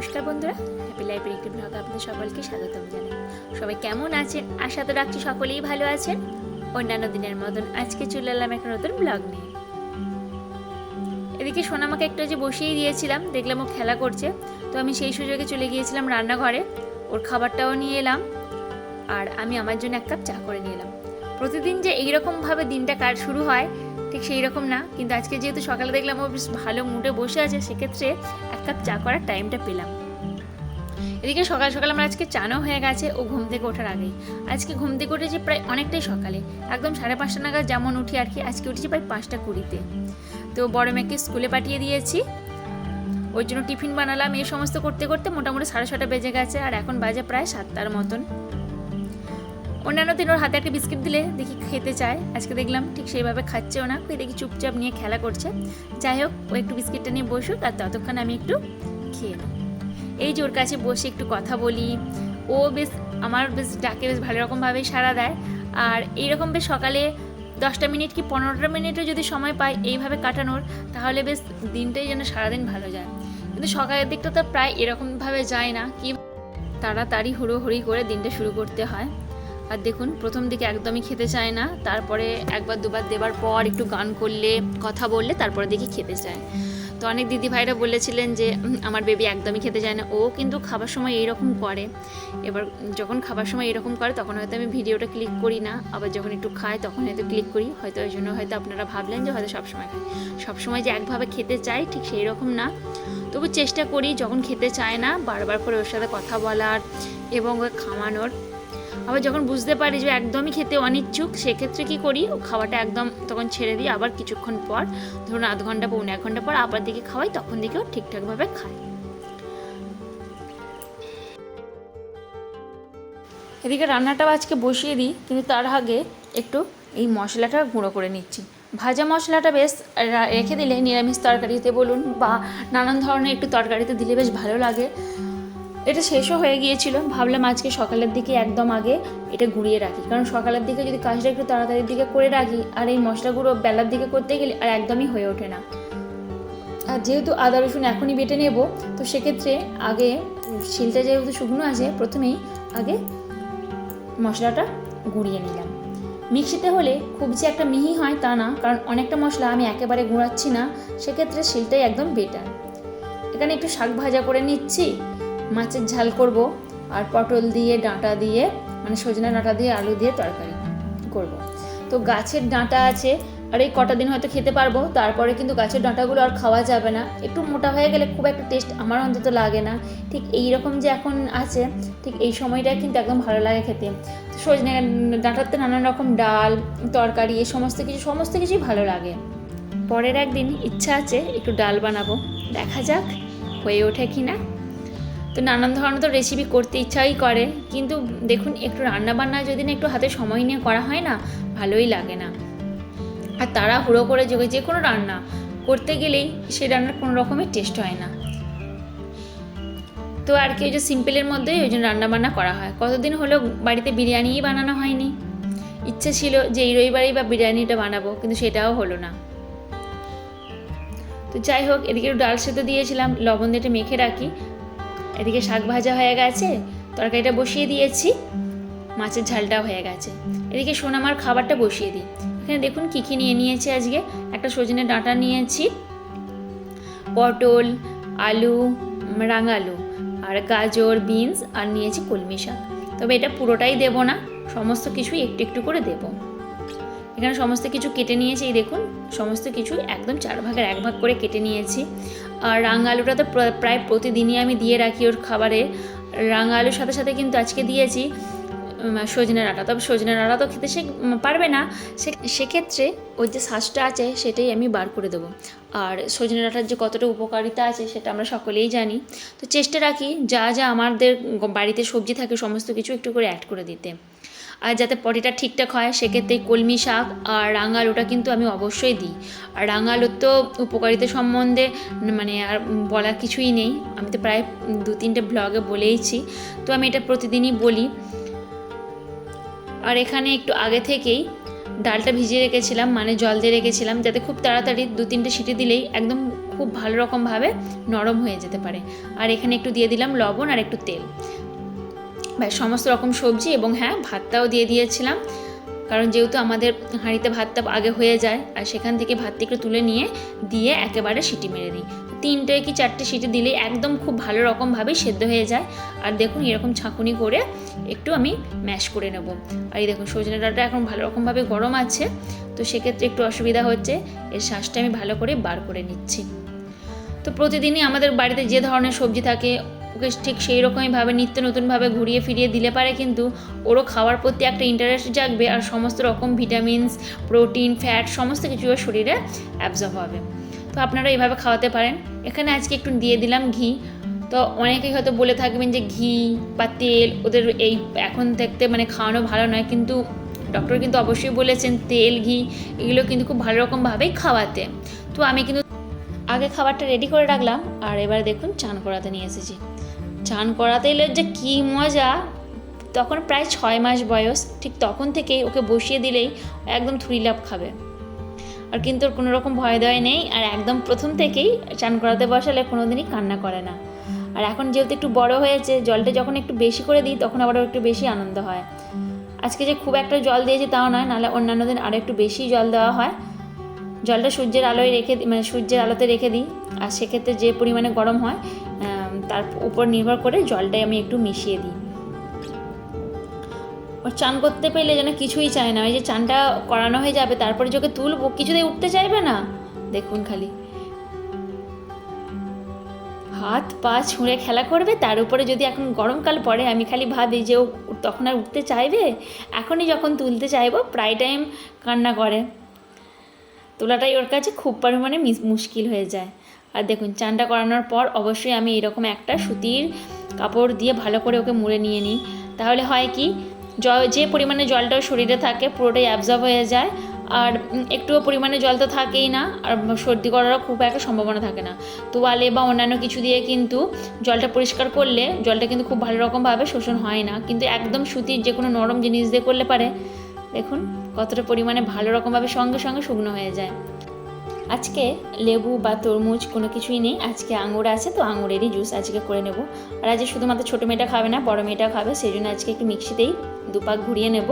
নমস্কার বন্ধুরা হ্যাপি লাইফের একটি ব্লগে আপনাদের সকলকে স্বাগতম জানাই। সবাই কেমন আছেন? আশা তো রাখছি সকলেই ভালো আছেন। অন্যান্য দিনের মতন আজকে চলে এলাম একটা নতুন ব্লগ নিয়ে। এদিকে সোনামাকে একটু যে বসিয়ে দিয়েছিলাম, দেখলাম ও খেলা করছে। তো আমি সেই সুযোগে চলে গিয়েছিলাম রান্নাঘরে, ওর খাবারটাও নিয়ে এলাম, আর আমি আমার জন্য এক কাপ চা করে নিয়ে এলাম। প্রতিদিন যে এইরকমভাবে দিনটা কাজ শুরু হয় ঠিক সেই রকম না। কিন্তু আজকে যেহেতু সকালে দেখলাম ও বেশ ভালো মুডে বসে আছে, সেক্ষেত্রে এক কাপ চা করার টাইমটা পেলাম। এদিকে সকাল সকাল আমার আজকে চানও হয়ে গেছে, ও ঘুম থেকে ওঠার আগেই। আজকে ঘুম থেকে উঠেছি প্রায় অনেকটাই সকালে। একদম সাড়ে পাঁচটা নাগাদ যেমন উঠি আর কি, আজকে উঠেছি প্রায় পাঁচটা কুড়িতে। তো বড় মেয়েকে স্কুলে পাঠিয়ে দিয়েছি। ওই জন্য টিফিন বানালাম এই সমস্ত করতে করতে মোটামুটি সাড়ে ছটা বেজে গেছে, আর এখন বাজে প্রায় সাতটার মতন। অন্যান্য দিন ওর হাতে একটা বিস্কিট দিলে দেখি খেতে চায়। আজকে দেখলাম ঠিক সেইভাবে খাচ্ছেও না ওই দেখি চুপচাপ নিয়ে খেলা করছে। যাই হোক, ও একটু বিস্কিটটা নিয়ে বসুক আর ততক্ষণ আমি একটু খেয়ে এই যে ওর কাছে বসে একটু কথা বলি, ও বেশ, আমার বেশ ডাকে বেশ ভালো রকমভাবেই সাড়া দেয়। আর এইরকম বেশ সকালে দশটা মিনিট কি পনেরোটা মিনিটও যদি সময় পাই এইভাবে কাটানোর, তাহলে বেশ দিনটাই যেন সারাদিন ভালো যায়। কিন্তু সকালের দিকটা তো প্রায় এরকমভাবে যায় না, কি তাড়াতাড়ি হুড়োহুড়ি করে দিনটা শুরু করতে হয়। আর দেখুন, প্রথম দিকে একদমই খেতে চায় না, তারপরে একবার দুবার দেবার পর একটু গান করলে, কথা বললে, তারপরে দেখি খেতে চায়। তো অনেক দিদি ভাইরা বলেছিলেন যে আমার বেবি একদমই খেতে চায় না। ও কিন্তু খাবার সময় এইরকম করে। এবার যখন খাবার সময় এরকম করে, তখন হয়তো আমি ভিডিওটা ক্লিক করি না। আবার যখন একটু খাই, তখন হয়তো ক্লিক করি। হয়তো ওই জন্য হয়তো আপনারা ভাবলেন যে, হয়তো সবসময় খাই সবসময় যে একভাবে খেতে চাই ঠিক সেই রকম না। তবু চেষ্টা করি, যখন খেতে চায় না, বারবার করে ওর সাথে কথা বলার এবং ওকে খাওয়ানোর। আবার যখন বুঝতে পারি যে একদমই খেতে অনিচ্ছুক, সেক্ষেত্রে কি করি? খাওয়াটা একদম তখন ছেড়ে দিই। আবার কিছুক্ষণ পর, ধরুন আধ ঘণ্টা পৌনে এক ঘণ্টা পর আবার দিকে খাওয়াই, তখন দিকেও ঠিকঠাকভাবে খায়। এদিকে রান্নাটাও আজকে বসিয়ে দিই, কিন্তু তার আগে একটু এই মশলাটা গুঁড়ো করে নিচ্ছি। ভাজা মশলাটা বেশ রেখে দিলে নিরামিষ তরকারিতে বলুন বা নানান ধরনের একটু তরকারিতে দিলে বেশ ভালো লাগে। এটা শেষও হয়ে গিয়েছিল। ভাবলাম আজকে সকালের দিকে একদম আগে এটা গুঁড়িয়ে রাখি। কারণ সকালের দিকে যদি কাজটা একটু তাড়াতাড়ির দিকে করে রাখি, আর এই মশলাগুলো বেলার দিকে করতে গেলে আর একদমই হয়ে ওঠে না। আর যেহেতু আদা, রসুন এখনই বেটে নেব, তো সেক্ষেত্রে আগে শিলটা যেহেতু শুকনো আছে, প্রথমেই আগে মশলাটা গুঁড়িয়ে নিলাম। মিক্সিতে হলে খুব যে একটা মিহি হয় তা না, কারণ অনেকটা মশলা আমি একেবারে গুঁড়াচ্ছি না, সেক্ষেত্রে শিলটাই একদম বেটার। এখানে একটু শাক ভাজা করে নিচ্ছি মাছের ঝাল করব আর পটল দিয়ে ডাঁটা দিয়ে মানে সজনা ডাঁটা দিয়ে, আলু দিয়ে তরকারি করব। তো গাছের ডাঁটা আছে, আর এই কটা দিন হয়তো খেতে পারব, তারপরে কিন্তু গাছের ডাঁটাগুলো আর খাওয়া যাবে না। একটু মোটা হয়ে গেলে খুব একটা টেস্ট আমার অন্তত লাগে না। ঠিক এই রকম যে এখন আছে, ঠিক এই সময়টা কিন্তু একদম ভালো লাগে খেতে। সজনে ডাঁটাতে নানান রকম ডাল, তরকারি, এই সমস্ত কিছু, সমস্ত কিছুই ভালো লাগে। পরের একদিন ইচ্ছা আছে একটু ডাল বানাবো। দেখা যাক হয়ে ওঠে কি না তো নানান ধরনের তো রেসিপি করতে ইচ্ছাই করে। কিন্তু দেখুন, একটু রান্না বান্না যদি না একটু হাতে সময় নিয়ে করা হয় না, ভালোই লাগে না। আর তারা হুড়ো করে যোগে যে কোনো রান্না করতে গেলেই সে রান্নার কোনো রকমের টেস্ট হয় না। তো আর কি, ওই যে সিম্পলের মধ্যেই ওই জন্য রান্না বান্না করা হয়। কতদিন হলো বাড়িতে বিরিয়ানিই বানানো হয়নি। ইচ্ছে ছিল যে, এই রবিবারই বা বিরিয়ানিটা বানাবো, কিন্তু সেটাও হলো না। তো যাই হোক, এদিকে ডাল সেদ্ধ দিয়েছিলাম, লবণ দিয়ে মেখে রাখি। এদিকে শাক ভাজা হয়ে গেছে, তরকারিটা বসিয়ে দিয়েছি, মাছের ঝালটাও হয়ে গেছে। এদিকে সোনামার খাবারটা বসিয়ে দিই। এখানে দেখুন কী কী নিয়ে নিয়েছি আজকে। একটা সজনে ডাঁটা নিয়েছি, পটল, আলু, রাঙালু, আর গাজর, বিনস, আর নিয়েছি কলমি শাক। তবে এটা পুরোটাই দেব না, সমস্ত কিছুই একটু একটু করে দেব। এখানে সমস্ত কিছু কেটে নিয়েছি, এই দেখুন, সমস্ত কিছু একদম চার ভাগের এক ভাগ করে কেটে নিয়েছি। আর রাঙা আলুটা তো প্র- প্রায় প্রতিদিনই আমি দিয়ে রাখি ওর খাবারে। রাঙা আলুর সাথে সাথে কিন্তু আজকে দিয়েছি সজনে ডাঁটা তবে সজনে ডাঁটা তো খেতে সে পারবে না। সেক্ষেত্রে ওই যে শ্বাসটা আছে, সেটাই আমি বার করে দেবো। আর সজনে ডাঁটার যে কতটা উপকারিতা আছে, সেটা আমরা সকলেই জানি। তো চেষ্টা রাখি, যা যা আমাদের বাড়িতে সবজি থাকে, সমস্ত কিছু একটু করে অ্যাড করে দিতে। আর যাতে পটিটা ঠিকঠাক হয় সেক্ষেত্রে কলমি শাক আর রাঙা আলুটা কিন্তু আমি অবশ্যই দিই। আর রাঙা আলুর তো উপকারিতা সম্বন্ধে মানে আর বলার কিছুই নেই। আমি তো প্রায় দু তিনটে ব্লগে বলেইছি। তো আমি এটা প্রতিদিনই বলি। আর এখানে একটু আগে থেকেই ডালটা ভিজিয়ে রেখেছিলাম মানে জল দিয়ে রেখেছিলাম যাতে খুব তাড়াতাড়ি দু তিনটে সিটি দিলেই একদম খুব খুব ভালো রকমভাবে নরম হয়ে যেতে পারে। আর এখানে একটু দিয়ে দিলাম লবণ আর একটু তেল। ব্যাস সমস্ত রকম সবজি এবং হ্যাঁ ভাতটাও দিয়ে দিয়েছিলাম। কারণ যেহেতু আমাদের হাঁড়িতে ভাতটা আগে হয়ে যায়, আর সেখান থেকে ভাতটা একটু তুলে নিয়ে দিয়ে একেবারে সিটি মেরে দিই তিনটে কি চারটে সিটি দিলেই একদম খুব ভালো রকমভাবেই সেদ্ধ হয়ে যায়। আর দেখুন, এরকম ছাঁকুনি করে একটু আমি ম্যাশ করে নেব। আর এই দেখুন, সজনে ডাঁটা এখন ভালো রকমভাবে গরম আছে, তো সেক্ষেত্রে একটু অসুবিধা হচ্ছে, এর শ্বাসটা আমি ভালো করে বার করে নিচ্ছি। তো প্রতিদিনই আমাদের বাড়িতে যে ধরনের সবজি থাকে ওকে ঠিক সেই রকমইভাবে নিত্য নতুনভাবে ঘুরিয়ে ফিরিয়ে দিলে পারে কিন্তু ওরও খাওয়ার প্রতি একটা ইন্টারেস্ট জাগবে আর সমস্ত রকম ভিটামিনস প্রোটিন ফ্যাট সমস্ত কিছু ওর শরীরে অ্যাবজর্ব হবে। তো আপনারা এইভাবে খাওয়াতে পারেন। এখানে আজকে একটু দিয়ে দিলাম ঘি। তো অনেকেই হয়তো বলে থাকবেন যে ঘি বা তেল ওদের এই এখন থাকতে মানে খাওয়ানো ভালো নয় কিন্তু ডক্টর কিন্তু অবশ্যই বলেছেন তেল, ঘি এগুলো কিন্তু খুব ভালো রকমভাবেই খাওয়াতে। তো আমি কিন্তু আগে খাবারটা রেডি করে রাখলাম, আর এবার দেখুন চান করাতে নিয়ে এসেছি। চান করাতে এলে যে কী মজা! তখন প্রায় ছয় মাস বয়স, ঠিক তখন থেকেই ওকে বসিয়ে দিলেই একদম থুরি লাভ খাবে। আর কিন্তু ওর কোনো রকম ভয় দয় নেই, আর একদম প্রথম থেকেই চান করাতে বসালে কোনো দিনই কান্না করে না। আর এখন যেহেতু একটু বড় হয়েছে, জলটা যখন একটু বেশি করে দিই, তখন আবার একটু বেশি আনন্দ হয়। আজকে যে খুব একটা জল দিয়েছি তাও নয়, নাহলে অন্যান্য দিন আরও একটু বেশি জল দেওয়া হয়। জলটা সূর্যের আলোয় রেখে মানে সূর্যের আলোতে রেখে দিই। আর সেক্ষেত্রে যে পরিমাণে গরম হয় তার উপর নির্ভর করে জলটাই আমি একটু মিশিয়ে দিই। ওর চান করতে পেলে যেন কিছুই চায় না। ওই যে চানটা করানো হয়ে যাবে, তারপরে যে ওকে তুলবো, কিছুতেই উঠতে চাইবে না। দেখুন খালি। হাত পা ছুঁড়ে খেলা করবে, তার উপরে যদি এখন গরমকাল পড়ে, আমি খালি ভাবি যে ও তখন আর উঠতে চাইবে? এখনই যখন তুলতে চাইব, প্রায় টাইম কান্না করে। তোলাটাই ওর কাছে খুব পরিমাণে মুশকিল হয়ে যায়। আর দেখুন, চানটা করানোর পর অবশ্যই আমি এরকম একটা সুতির কাপড় দিয়ে ভালো করে ওকে মুড়ে নিয়ে নিই। তাহলে হয় কি জ- যে পরিমাণে জলটা শরীরে থাকে পুরোটাই অ্যাবজর্ব হয়ে যায়। আর একটুও পরিমাণে জল তো থাকেই না, আর সর্দি করারও খুব একটা সম্ভাবনা থাকে না। তোয়ালে বা অন্যান্য কিছু দিয়ে কিন্তু জলটা পরিষ্কার করলে জলটা কিন্তু খুব ভালো রকমভাবে শোষণ হয় না। কিন্তু একদম সুতির যে কোনো নরম জিনিস দিয়ে করলে পারে। দেখুন, কতটা পরিমাণে ভালো রকমভাবে সঙ্গে সঙ্গে শুকনো হয়ে যায়। আজকে লেবু বা তরমুজ কোনো কিছুই নেই, আজকে আঙুর আছে, তো আঙুরেরই জুস আজকে করে নেব। আর আজকে শুধুমাত্র ছোটো মেয়েটা খাবে না, বড় মেয়েটা খাবে, সেই জন্য আজকে একটু মিক্সিতেই দুপাক ঘুরিয়ে নেব।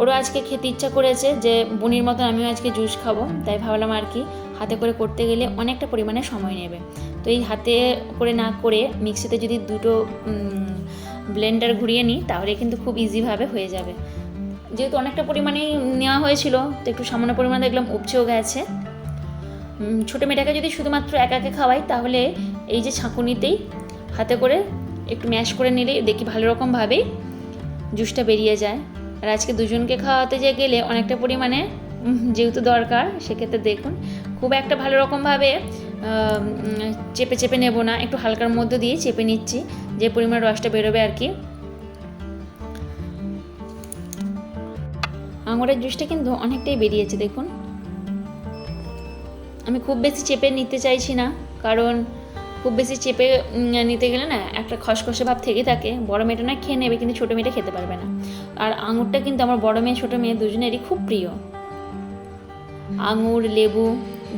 ওরও আজকে খেতে ইচ্ছা করেছে যে বনির মতন আমিও আজকে জুস খাব, তাই ভাবলাম আর কি হাতে করে করতে গেলে অনেকটা পরিমাণে সময় নেবে। তো এই হাতে করে না করে মিক্সিতে যদি দুটো ব্লেন্ডার ঘুরিয়ে নিই তাহলে কিন্তু খুব ইজিভাবে হয়ে যাবে। যেহেতু অনেকটা পরিমাণেই নেওয়া হয়েছিল, তো একটু সামান্য পরিমাণে দেখলাম উপচেও গেছে। ছোটো মেয়েটাকে যদি শুধুমাত্র একাকে খাওয়াই, তাহলে এই যে ছাঁকুনিতেই হাতে করে একটু ম্যাশ করে নিলে দেখি ভালো রকমভাবেই জুসটা বেরিয়ে যায়। আর আজকে দুজনকে খাওয়াতে যে গেলে অনেকটা পরিমাণে যেহেতু দরকার, সেক্ষেত্রে দেখুন, খুব একটা ভালো রকমভাবে চেপে চেপে নেব না, একটু হালকার মধ্যে দিয়ে চেপে নিচ্ছি, যে পরিমাণ রসটা বেরোবে আর কি। আঙুরের জুসটা কিন্তু অনেকটাই বেরিয়েছে, দেখুন। আমি খুব বেশি চেপে নিতে চাইছি না, কারণ খুব বেশি চেপে নিতে গেলে না একটা খসখসে ভাব থেকে থাকে। বড় মেয়েটা না খেয়ে নেবে, কিন্তু ছোটো মেয়েটা খেতে পারবে না। আর আঙুরটা কিন্তু আমার বড় মেয়ে, ছোটো মেয়ে দুজনেরই খুব প্রিয়। আঙুর, লেবু,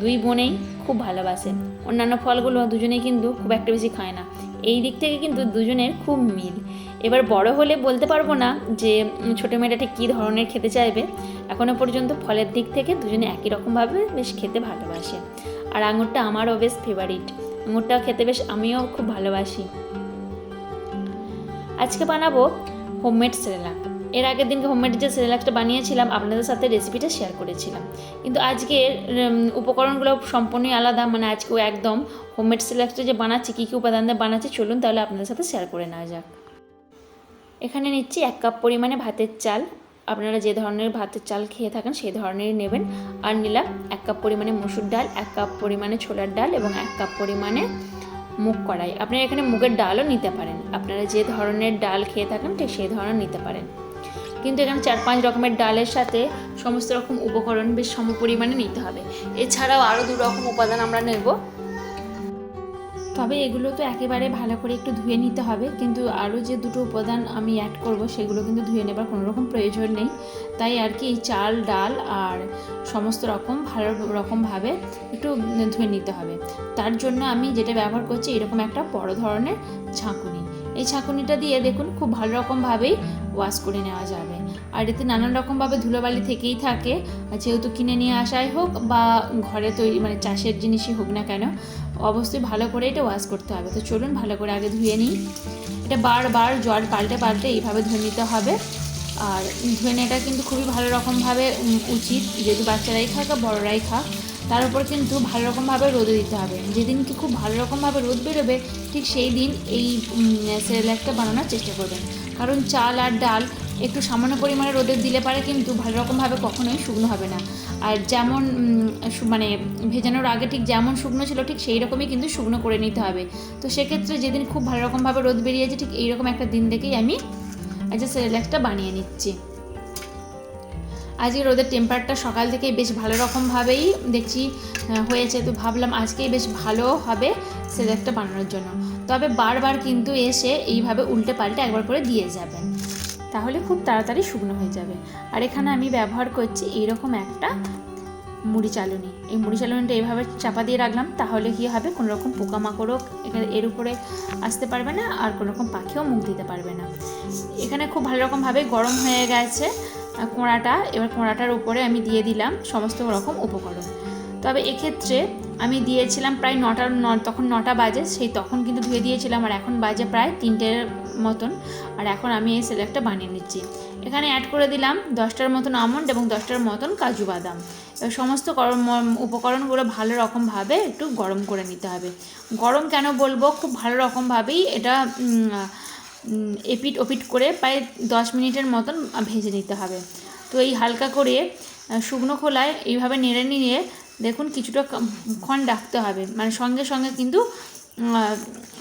দুই বোনেই খুব ভালোবাসে। অন্যান্য ফলগুলো দুজনেই কিন্তু খুব একটা বেশি খায় না। এই দিক থেকে কিন্তু দুজনের খুব মিল। এবার বড় হলে বলতে পারব না যে ছোটো মেয়েটা ঠিক কী ধরনের খেতে চাইবে। এখনও পর্যন্ত ফলের দিক থেকে দুজনে একই রকমভাবে বেশ খেতে ভালোবাসে। আর আঙুরটা আমারও বেশ ফেভারিট আঙুরটাও খেতে বেশ আমিও খুব ভালোবাসি। আজকে বানাবো হোমমেড সেরেলাক এর আগের দিনকে হোমমেড যে সেরেলাকটা বানিয়েছিলাম, আপনাদের সাথে রেসিপিটা শেয়ার করেছিলাম। কিন্তু আজকের উপকরণগুলো সম্পূর্ণই আলাদা মানে আজকেও একদম হোমমেড সেরেলাকটা যে বানাচ্ছি, কী কী উপাদান দিয়ে বানাচ্ছি, চলুন তাহলে আপনাদের সাথে শেয়ার করে নেওয়া যাক। এখানে নিচ্ছি এক কাপ পরিমাণে ভাতের চাল। আপনারা যে ধরনের ভাতের চাল খেয়ে থাকেন, সেই ধরনেরই নেবেন। আর নিলাম এক কাপ পরিমাণে মসুর ডাল, এক কাপ পরিমাণে ছোলার ডাল এবং এক কাপ পরিমাণে মুগ কড়াই। আপনারা এখানে মুগের ডালও নিতে পারেন। আপনারা যে ধরনের ডাল খেয়ে থাকেন, ঠিক সেই ধরনের নিতে পারেন। কিন্তু এখানে চার পাঁচ রকমের ডালের সাথে সমস্ত রকম উপকরণ বেশ সম পরিমাণে নিতে হবে। এছাড়াও আরও দু রকম উপাদান আমরা নেব। তবে এগুলো তো একেবারে ভালো করে একটু ধুয়ে নিতে হবে, কিন্তু আরও যে দুটো উপাদান আমি অ্যাড করব সেগুলো কিন্তু ধুয়ে নেবার কোনো রকম প্রয়োজন নেই। তাই আর কি চাল, ডাল আর সমস্ত রকম ভালো রকমভাবে একটু ধুয়ে নিতে হবে। তার জন্য আমি যেটা ব্যবহার করছি এরকম একটা বড় ধরনের ছাঁকুনি এই ছাঁকুনিটা দিয়ে দেখুন খুব ভালো রকমভাবেই ওয়াশ করে নেওয়া যাবে। আর এতে নানান রকমভাবে ধুলোবালি থেকেই থাকে। যেহেতু কিনে নিয়ে আসাই হোক বা ঘরে তৈরি মানে চাষের জিনিসই হোক না কেন, অবশ্যই ভালো করে এটা ওয়াশ করতে হবে। তো চলুন ভালো করে আগে ধুয়ে নিই। এটা বারবার জল পাল্টে পাল্টে এইভাবে ধুয়ে নিতে হবে। আর ধুয়ে নেওয়াটা কিন্তু খুবই ভালো রকমভাবে উচিত। যেহেতু বাচ্চারাই খাক বা বড়রাই খাক, তার উপর কিন্তু ভালো রকমভাবে রোদে দিতে হবে। যেদিনকে খুব ভালো রকমভাবে রোদ বেরোবে, ঠিক সেই দিন এই সেরেলাকটা বানানোর চেষ্টা করবেন। কারণ চাল আর ডাল একটু সামান্য পরিমাণে রোদে দিলে পারে, কিন্তু ভালো রকমভাবে কখনোই শুকনো হবে না। আর যেমন মানে ভেজানোর আগে ঠিক যেমন শুকনো ছিল, ঠিক সেই রকমই কিন্তু শুকনো করে নিতে হবে। তো সেক্ষেত্রে যেদিন খুব ভালো রকমভাবে রোদ বেরিয়েছে, ঠিক এইরকম একটা দিন দেখেই আমি আজকে সেরেলাক্সটা বানিয়ে নিচ্ছি। আজকে রোদের টেম্পারটা সকাল থেকেই বেশ ভালো রকমভাবেই দেখছি হয়েছে। তো ভাবলাম আজকেই বেশ ভালো হবে সেরেলাক্সটা বানানোর জন্য। তবে বারবার কিন্তু এসে এইভাবে উল্টে পাল্টে একবার করে দিয়ে যাবেন। তাহলে খুব তাড়াতাড়ি শুকনো হয়ে যাবে। আর এখানে আমি ব্যবহার করছি এইরকম একটা মুড়ি চালুনি। এই মুড়ি চালুনিটা এইভাবে চাপা দিয়ে রাখলাম, তাহলে কী হবে? কোনো রকম পোকামাকড়ও এখানে এর উপরে আসতে পারবে না, আর কোনো রকম পাখিও মুখ দিতে পারবে না। এখানে খুব ভালো রকমভাবে গরম হয়ে গেছে কোঁড়াটা। এবার কোঁড়াটার উপরে আমি দিয়ে দিলাম সমস্ত রকম উপকরণ। তবে এক্ষেত্রে আমি দিয়েছিলাম প্রায় নটার ন, তখন নটা বাজে, সেই তখন কিন্তু ধুয়ে দিয়েছিলাম আর এখন বাজে প্রায় তিনটের মতন। আর এখন আমি এই সেলেক্টটা বানিয়ে নিচ্ছি। এখানে অ্যাড করে দিলাম দশটার মতন আমন্ড এবং দশটার মতন কাজু বাদাম। সমস্ত গরম, উপকরণগুলো ভালো রকমভাবে একটু গরম করে নিতে হবে। গরম কেন বলব? খুব ভালো রকমভাবেই এটা এপিট ওপিট করে প্রায় দশ মিনিটের মতন ভেজে নিতে হবে। তো এই হালকা করে শুকনো খোলায় এইভাবে নেড়ে নিয়ে দেখুন কিছুটা ক্ষণ রাখতে হবে। মানে সঙ্গে সঙ্গে কিন্তু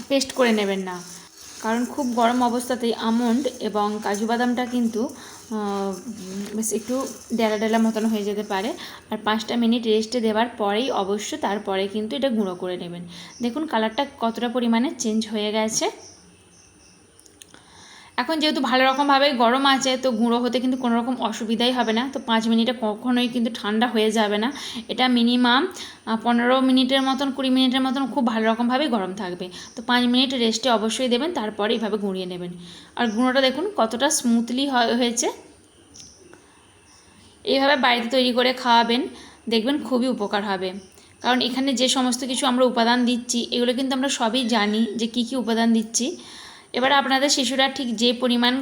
পেস্ট করে নেবেন না। কারণ খুব গরম অবস্থাতেই আমন্ড এবং কাজু বাদামটা কিন্তু বেশ একটু ডেলা ডেলা মতন হয়ে যেতে পারে। আর পাঁচটা মিনিট রেস্টে দেওয়ার পরেই অবশ্য তারপরে কিন্তু এটা গুঁড়ো করে নেবেন। দেখুন কালারটা কতটা পরিমাণে চেঞ্জ হয়ে গেছে। এখন যেহেতু ভালো রকমভাবে গরম আছে, তো গুঁড়ো হতে কিন্তু কোনো রকম অসুবিধাই হবে না। তো পাঁচ মিনিটে কখনোই কিন্তু ঠান্ডা হয়ে যাবে না। এটা মিনিমাম পনেরো মিনিটের মতন, কুড়ি মিনিটের মতন খুব ভালো রকমভাবেই গরম থাকবে। তো পাঁচ মিনিট রেস্টে অবশ্যই দেবেন, তারপরে এইভাবে গুঁড়িয়ে নেবেন। আর গুঁড়োটা দেখুন কতটা স্মুথলি হয়েছে। এইভাবে বাড়িতে তৈরি করে খাওয়াবেন, দেখবেন খুবই উপকার হবে। কারণ এখানে যে সমস্ত কিছু আমরা উপাদান দিচ্ছি, এগুলো কিন্তু আমরা সবই জানি যে কী কী উপাদান দিচ্ছি। এবার আপনাদের শিশুরা ঠিক যে পরিমাণ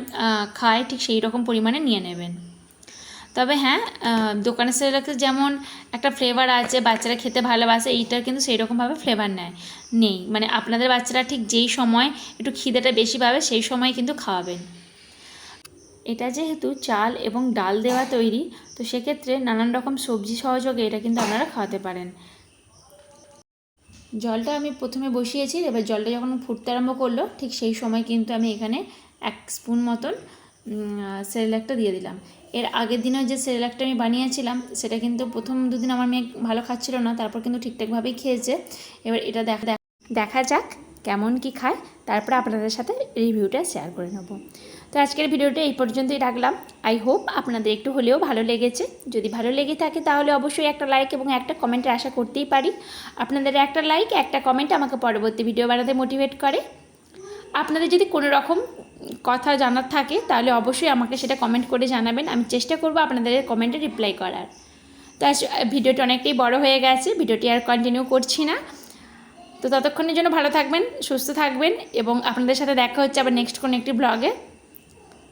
খায় ঠিক সেই রকম পরিমাণে নিয়ে নেবেন। তবে হ্যাঁ দোকানের সেরেলাক্সে যেমন একটা ফ্লেভার আছে, বাচ্চারা খেতে ভালোবাসে, এইটার কিন্তু সেই রকমভাবে ফ্লেভার নেয়, নেই। মানে আপনাদের বাচ্চারা ঠিক যেই সময় একটু খিদেটা বেশি পাবে, সেই সময় কিন্তু খাওয়াবেন। এটা যেহেতু চাল এবং ডাল দেওয়া তৈরি, তো সেক্ষেত্রে নানান রকম সবজি সহযোগে এটা কিন্তু আপনারা খাওয়াতে পারেন। জলটা আমি প্রথমে বসিয়েছি, এবার জলটা যখন ফুটতে আরম্ভ করল, ঠিক সেই সময় কিন্তু আমি এখানে এক স্পুন মতন সেরেলাকটা দিয়ে দিলাম। এর আগের দিনও যে সেরেলাকটা আমি বানিয়েছিলাম, সেটা কিন্তু প্রথম দুদিন আমার মেয়ে ভালো খাচ্ছিল না, তারপর কিন্তু ঠিকঠাকভাবেই খেয়েছে। এবার এটা দেখা দেখা যাক কেমন কি খায়, তারপরে আপনাদের সাথে রিভিউটা শেয়ার করে নেব। তো আজকের ভিডিওটা এই পর্যন্তই রাখলাম। আই হোপ আপনাদের একটু হলেও ভালো লেগেছে। যদি ভালো লেগে থাকে তাহলে অবশ্যই একটা লাইক এবং একটা কমেন্টের আশা করতেই পারি। আপনাদের একটা লাইক একটা কমেন্ট আমাকে পরবর্তী ভিডিও বানাতে মোটিভেট করে। আপনাদের যদি কোনো রকম কথা জানার থাকে তাহলে অবশ্যই আমাকে সেটা কমেন্ট করে জানাবেন। আমি চেষ্টা করব আপনাদের কমেন্টে রিপ্লাই করার। তো ভিডিওটি অনেকটাই বড় হয়ে গেছে, ভিডিওটি আর কন্টিনিউ করছি না। তো ততক্ষণের জন্য ভালো থাকবেন, সুস্থ থাকবেন এবং আপনাদের সাথে দেখা হচ্ছে আবার নেক্সট কোনো একটি ব্লগে